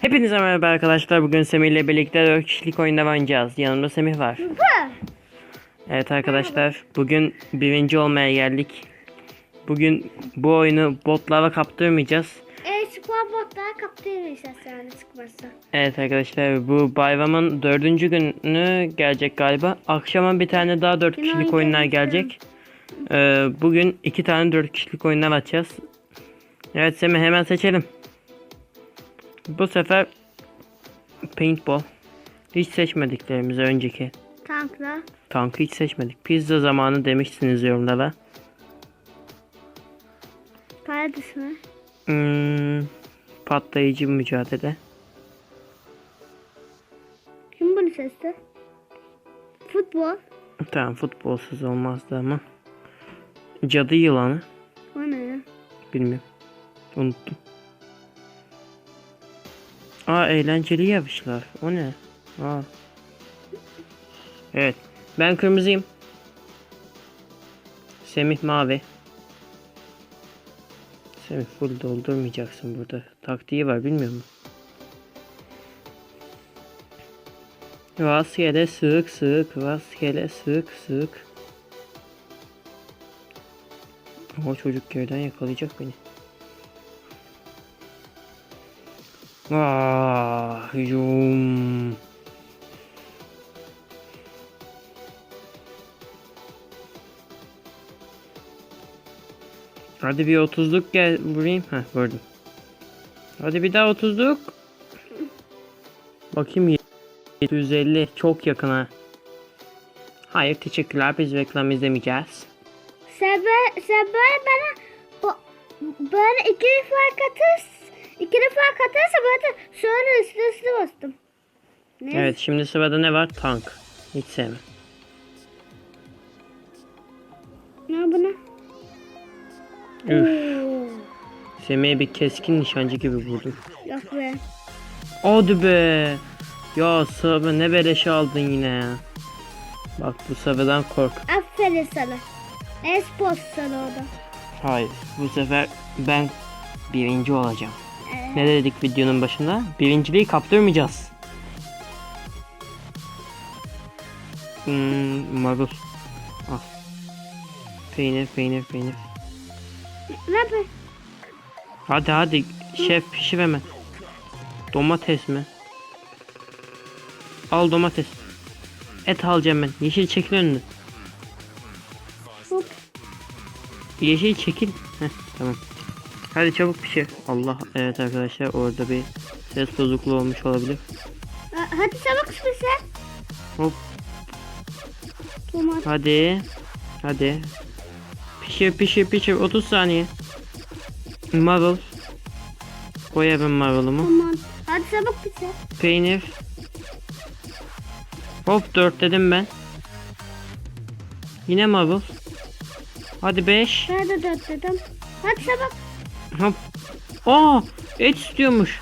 Hepinize merhaba arkadaşlar. Bugün Semih ile birlikte 4 kişilik oyunda oynayacağız. Yanımda Semih var. Evet arkadaşlar. Bugün birinci olmaya geldik. Bugün bu oyunu botlara kaptırmayacağız. E, spor botlara kaptırırız yani sıkmazsa. Evet arkadaşlar bu bayramın dördüncü günü gelecek galiba. Akşama bir tane daha 4 Yine kişilik oyun oyunlar gelecek. Ee, bugün iki tane 4 kişilik oyunlar açacağız. Evet Semih hemen seçelim. Bu sefer paintball. Hiç seçmediklerimizi önceki. Tankla. Tankı hiç seçmedik. Pizza zamanı demişsiniz yorumlara. Paradis mi? Hmm, patlayıcı mücadele. Kim bunu seçti? Futbol. Tamam futbolsuz olmazdı ama. Cadı yılanı. O ne ya? Bilmiyorum. Unuttum. Aa eğlenceli yapmışlar. O ne? Aa. Evet. Ben kırmızıyım. Semih mavi. Semih full doldurmayacaksın burada. Taktiği var bilmiyor musun? Rastgele sık sık. Rastgele sık sık. O çocuk geriden yakalayacak beni. Ah, hücum. Hadi bir otuzluk gel vurayım. Heh vurdum. Hadi bir daha otuzluk. Bakayım 750 çok yakın ha. Hayır teşekkürler biz reklam izlemeyeceğiz. Sen böyle, sen böyle bana o, böyle iki defa katır, iki defa katarsa böyle sonra üstüne üstüne bastım. Ne? Evet şimdi sırada ne var? Tank. Hiç sevmem. Ne bu ne? Üf. Oo, Semih'e bir keskin nişancı gibi vurdum. Yok be. Hadi be. Ya sıra ne beleşe aldın yine ya. Bak bu sıradan kork. Aferin sana. Espos sana orada. Hayır bu sefer ben birinci olacağım. Ne dedik videonun başında? Birinciliği kaptırmayacağız. Hmm, marul. Al. Peynir peynir peynir. ne yapayım? Hadi hadi şef pişir hemen. Domates mi? Al domates. Et alacağım ben. Yeşil çekil önüne. Hop. Yeşil çekil. Heh, tamam. Hadi çabuk pişir. Allah evet arkadaşlar orada bir ses bozukluğu olmuş olabilir. Ha- Hadi çabuk sen. Hop Tomat. hadi. Hadi. Pişir pişir pişir 30 saniye. Marul. Koyarım marulumu. Tamam. Hadi çabuk bitir. Peynir. Hop 4 dedim ben. Yine marul. Hadi 5. Ben de dört dedim. Hadi çabuk. Hop. Aa, et istiyormuş.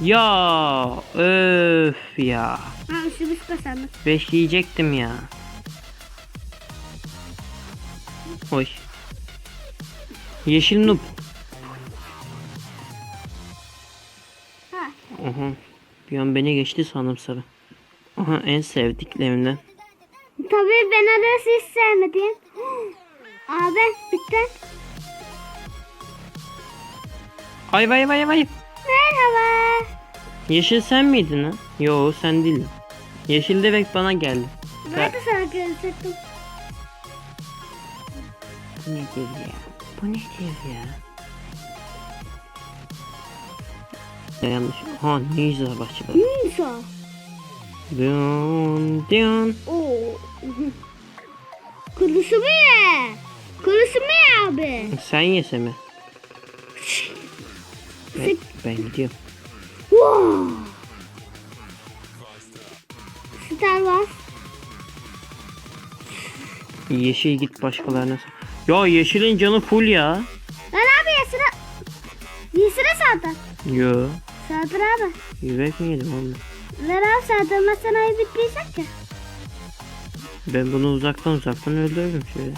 Ya öf ya. Ha kazandık. 5 yiyecektim ya. Oy. Yeşil noob. Ha. Aha. Bir an beni geçti sanırım sarı. Aha en sevdiklerimden. Tabii ben arası hiç sevmedim. Abi bitti. Ay vay vay vay. Merhaba. Yeşil sen miydin ha? Yo sen değildin. Yeşil direkt bana geldi. Ben de sana görecektim. Bu nedir ya? Bu nedir ya? Ya yanlış. Ha ne güzel başladı. Neyse. Dın dın. Oo. Kurusu mu ye? Kurusu mu ye abi? Sen yese mi? Ben, ben gidiyorum. Wow. Star Wars. Yeşil git başkalarına. Ya yeşilin canı full ya. Lan abi yesine. Yesine saldır. Yo. Saldır abi. Yürek mi yedim oğlum? Lan abi saldırmazsan ayı bitmeyecek ki. Ben bunu uzaktan uzaktan öldürürüm şöyle.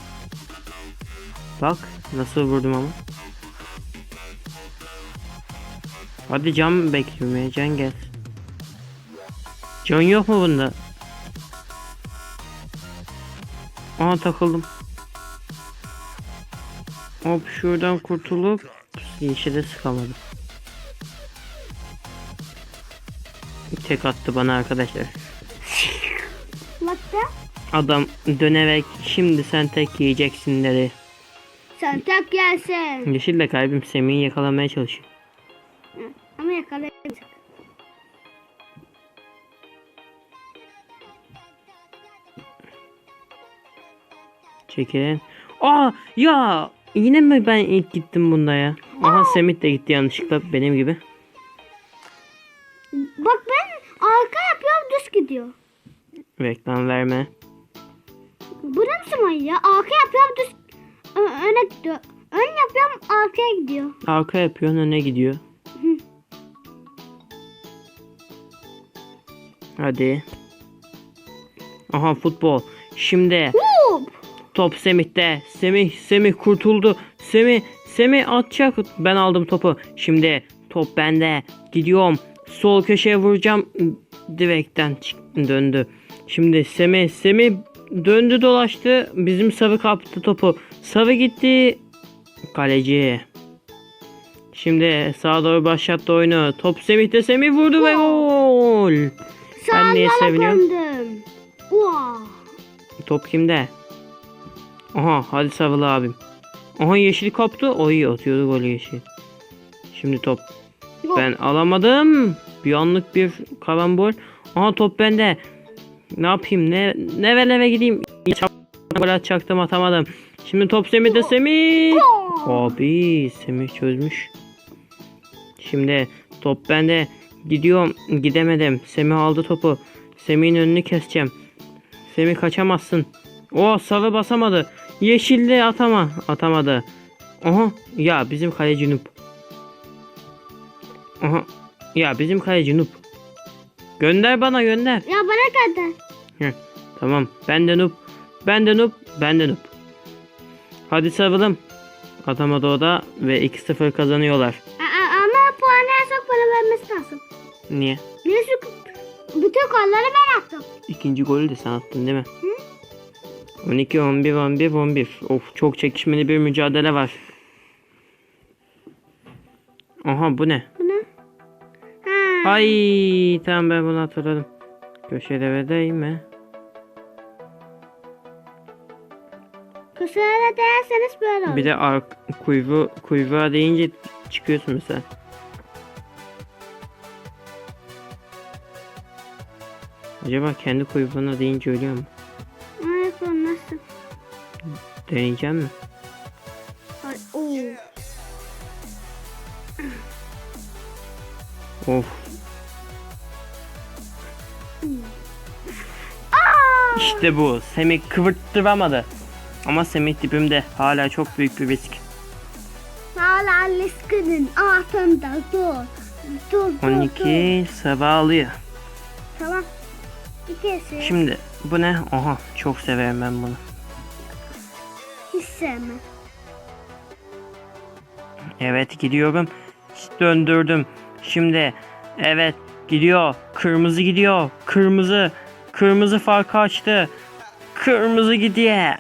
Bak nasıl vurdum ama. Hadi can bekliyorum ya can gel. Can yok mu bunda? Aha takıldım. Hop şuradan kurtulup yeşile sıkamadım. Tek attı bana arkadaşlar. Baktı. Adam dönerek şimdi sen tek yiyeceksin dedi. Sen tek gelsin. Yeşil de kalbim Semih'i yakalamaya çalışıyor. Ama yakalayamayacak. Çekilin. Aa ya yine mi ben ilk gittim bunda ya? Aha Semih de gitti yanlışlıkla benim gibi. Bak ben arka yapıyorum düz gidiyor. Reklam verme. Bu ne biçim ayı ya? Arka yapıyorum düz öne gidiyor. Ön yapıyorum arkaya gidiyor. Arka yapıyorsun öne gidiyor. Hadi. Aha futbol. Şimdi top Semih'te. Semih Semih kurtuldu. Semih Semih atacak. Ben aldım topu. Şimdi top bende. Gidiyorum. Sol köşeye vuracağım. Direkten döndü. Şimdi Semih Semih döndü dolaştı. Bizim Sarı kaptı topu. Sarı gitti. Kaleci. Şimdi sağa doğru başlattı oyunu. Top Semih'te Semih vurdu ve gol. Ben niye seviniyorum? döndüm. Wow. Top kimde? Aha hadi Sarılı abim. Aha yeşil kaptı. Oy atıyordu golü yeşil. Şimdi top. Gol. Ben alamadım. Bir anlık bir karambol. Aha top bende. Ne yapayım? Ne ne eve gideyim? Gol atacaktım atamadım. Şimdi top Semih'de Semih. Abi Semih çözmüş. Şimdi top bende. Gidiyorum. Gidemedim. Semih aldı topu. Semih'in önünü keseceğim. Semih kaçamazsın. O sarı basamadı. Yeşilli atama. Atamadı. Aha. Ya bizim kaleci Nup. Aha. Ya bizim kaleci Nup. Gönder bana gönder. Ya bana kadar. Heh, tamam. Ben de Nup. Ben de Nup. Ben de Nup. Hadi sarılım. Atamadı o da ve 2-0 kazanıyorlar. Aa, ama puanı en çok bana vermesi lazım. Niye? Çünkü bütün golleri ben attım. İkinci golü de sen attın değil mi? 12 11 11 11. Of çok çekişmeli bir mücadele var. Aha bu ne? Bu ne? Ha. Ay tamam ben bunu hatırladım. Köşede ve değme. Kusura değerseniz böyle olur. Bir de ark kuyruğu kuyruğa deyince çıkıyorsun mesela. Acaba kendi kuyruğuna deyince ölüyor mu? Ama yapalım nasıl? Deneyeceğim mi? Ay, oo. Of. İşte bu. Semih kıvırttıramadı. Ama Semih dibimde. Hala çok büyük bir risk. Hala liskinin altında dur. Dur dur dur. 12 sabah alıyor. Tamam. İkisi. Şimdi bu ne? Oha çok severim ben bunu. Hiç sevmem. Evet gidiyorum. Döndürdüm. Şimdi evet gidiyor. Kırmızı gidiyor. Kırmızı. Kırmızı farkı açtı. Kırmızı gidiyor.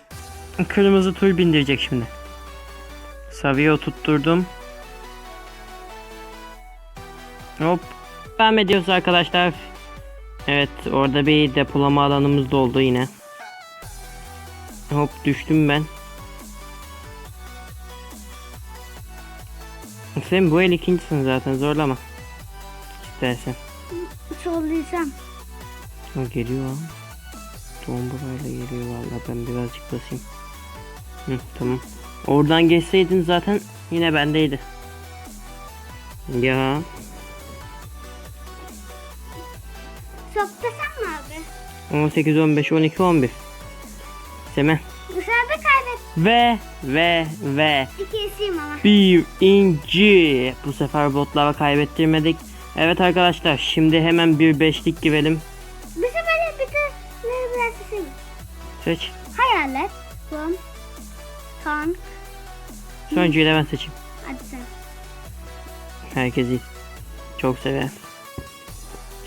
Kırmızı tur bindirecek şimdi. Saviyo tutturdum. Hop. Devam ediyoruz arkadaşlar. Evet orada bir depolama alanımız doldu yine. Hop düştüm ben. Sen bu el ikincisin zaten zorlama. İstersen. Sollayacağım. O geliyor. Tomburayla geliyor valla ben birazcık basayım. Hı, tamam. Oradan geçseydin zaten yine bendeydi. Ya 18 15 12 11. Semen. Dışarıda kaybettim. Ve ve ve İkisiyim ama. bir inci. Bu sefer botlara kaybettirmedik. Evet arkadaşlar şimdi hemen bir beşlik girelim. Bizi böyle bir de ne biraz seçeyim. Seç. Hayalet. Bum. Tank. Sonuncuyu da ben seçeyim. Hadi sen. Herkes iyi. Çok severim.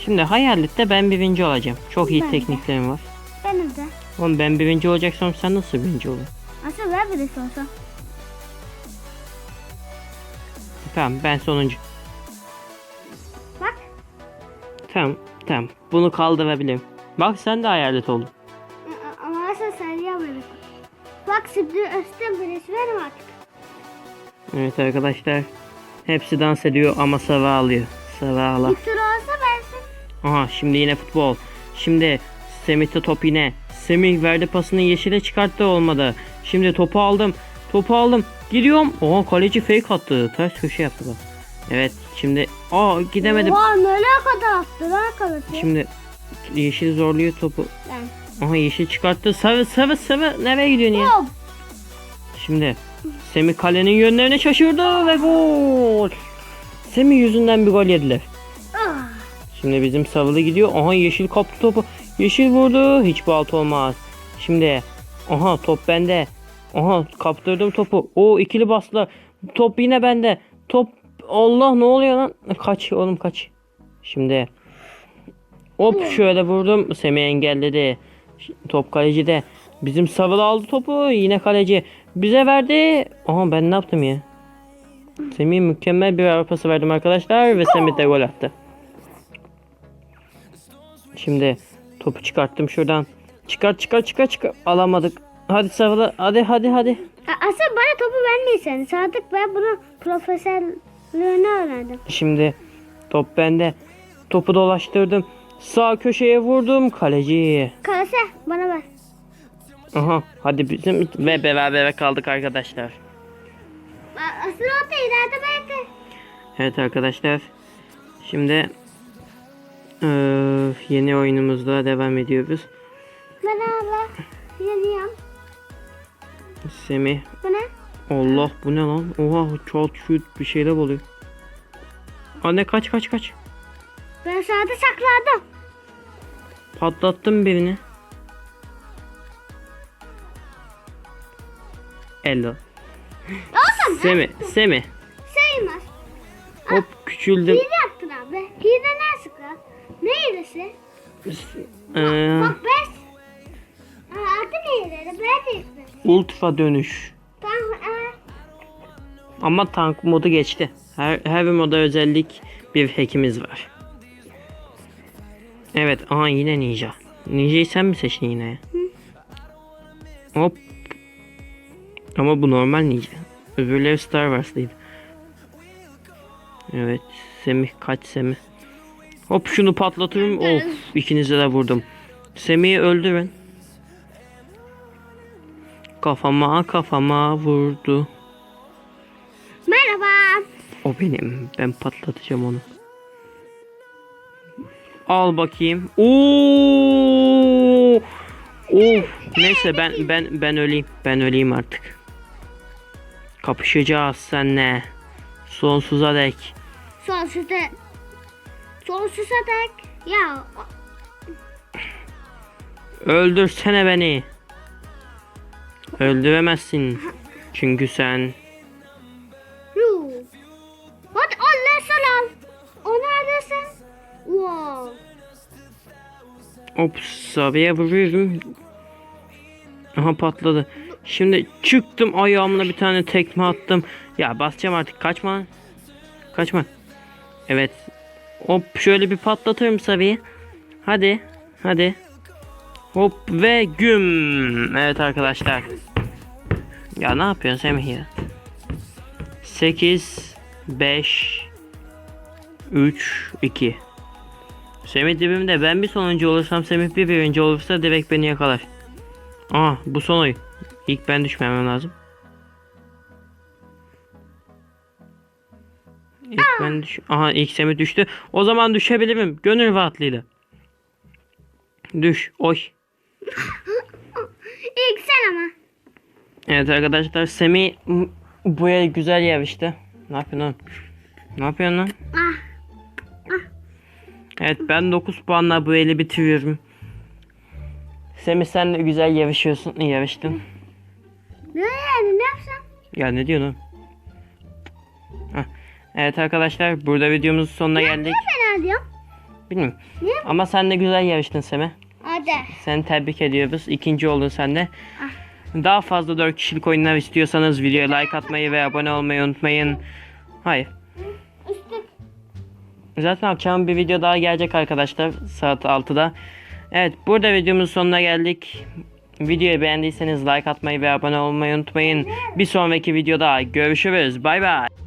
Şimdi hayalette ben birinci olacağım. Çok iyi Ben de. tekniklerim var. Benim de. Oğlum ben birinci olacaksam sen nasıl birinci olur? Aslında ben birisi olsam. Tamam ben sonuncu. Bak. Tamam tamam. Bunu kaldırabilirim. Bak sen de hayalet oldun. a- Ama aslında sen yapmadın. Bak şimdi üstten birisi benim artık. Evet arkadaşlar. Hepsi dans ediyor ama Sava ağlıyor. Sava ağla. Bir sürü olsa bensin. Aha şimdi yine futbol. Şimdi Semih'te top yine. Semih verdi pasını yeşile çıkarttı olmadı. Şimdi topu aldım. Topu aldım. Gidiyorum. Oha kaleci fake attı. Ters köşe yaptı bak. Evet şimdi aa gidemedim. Oha nereye kadar attı lan kalıcı? Şimdi yeşil zorluyor topu. Ben. Aha yeşil çıkarttı. Sarı sarı sarı. Nereye gidiyorsun ya? Şimdi Semih kalenin yönlerine şaşırdı ve gol. Semih yüzünden bir gol yediler. Şimdi bizim savılı gidiyor. Aha yeşil kaptı topu. Yeşil vurdu. Hiç balt olmaz. Şimdi aha top bende. Aha kaptırdım topu. O ikili bastılar. Top yine bende. Top Allah ne oluyor lan? Kaç oğlum kaç. Şimdi hop şöyle vurdum. Semih engelledi. Top kalecide. Bizim savılı aldı topu. Yine kaleci. Bize verdi. Aha ben ne yaptım ya? Semih mükemmel bir pası verdim arkadaşlar ve Semih de gol attı. Şimdi topu çıkarttım şuradan. Çıkar çıkar çıkar çıkar. Alamadık. Hadi Savla hadi hadi hadi. A- Aslında bana topu vermeysen. Sadık ben bunu profesörlüğüne öğrendim. Şimdi top bende. Topu dolaştırdım. Sağ köşeye vurdum kaleci. Kalese bana ver. Aha hadi bizim ve beraber kaldık arkadaşlar. A- Aslında o da ileride belki. Evet arkadaşlar. Şimdi eee, yeni oyunumuzda devam ediyoruz. Merhaba. Yanıyorum. Semih. Bu ne? Allah bu ne lan? Oha çat şut bir şeyler oluyor. Anne kaç kaç kaç. Ben sağda sakladım. Patlattım birini. Elo. Olsun. Semi, Semi. Sayılmaz. Hop küçüldüm. Hile yaptın abi. Hile ne? Ne hilesi? Ee, Bak ben... Aa, adı ne? Ben de ultra dönüş. Tamam. Aa, Ama tank modu geçti. Her, her bir moda özellik bir hackimiz var. Evet, aha yine ninja. Ninja'yı sen mi seçtin yine? Hop. Ama bu normal ninja. Öbürleri Star Wars'lıydı. Evet, Semih kaç Semih. Hop şunu patlatırım. Of, ikinize de vurdum. Semih'i öldürün. Kafama kafama vurdu. Merhaba. O benim. Ben patlatacağım onu. Al bakayım. Oo! Of. Neyse ben ben ben öleyim. Ben öleyim artık. Kapışacağız senle. Sonsuza dek. Sonsuza... Sonsuza dek. Ya Öldürsene beni. Öldüremezsin. Çünkü sen. Hadi Allah salam. O neredesin? Wow. Hop sabaya vuruyorum. Aha patladı. Şimdi çıktım ayağımla bir tane tekme attım. Ya basacağım artık kaçma. Kaçma. Evet. Hop şöyle bir patlatırım sabayı. Hadi. Hadi. Hop ve güm. Evet arkadaşlar. Ya ne yapıyorsun Semih ya? 8 5 3 2 Semih dibimde ben bir sonuncu olursam Semih bir birinci olursa direkt beni yakalar. Aa bu son oyun. İlk ben düşmemem lazım. İlk ben düş... Aha ilk Semih düştü. O zaman düşebilirim. Gönül rahatlığıyla. Düş. Oy. İlk sen ama. Evet arkadaşlar Semih m- bu el güzel yarıştı. Ne yapıyorsun lan? Ne yapıyorsun lan? Ah. Evet ben 9 puanla bu eli bitiriyorum. Semih sen de güzel yarışıyorsun. Yarıştın. Ne yani ne yapsam? Ya ne diyorsun. Evet arkadaşlar burada videomuzun sonuna geldik. Fena diyorum. Bilmiyorum. Niye? Ama sen de güzel yarıştın Semih. Hadi. Seni tebrik ediyoruz. İkinci oldun sen de. Daha fazla 4 kişilik oyunlar istiyorsanız videoya like atmayı ve abone olmayı unutmayın. Hayır. Zaten akşam bir video daha gelecek arkadaşlar saat 6'da. Evet burada videomuzun sonuna geldik. Videoyu beğendiyseniz like atmayı ve abone olmayı unutmayın. Bir sonraki videoda görüşürüz. Bay bay.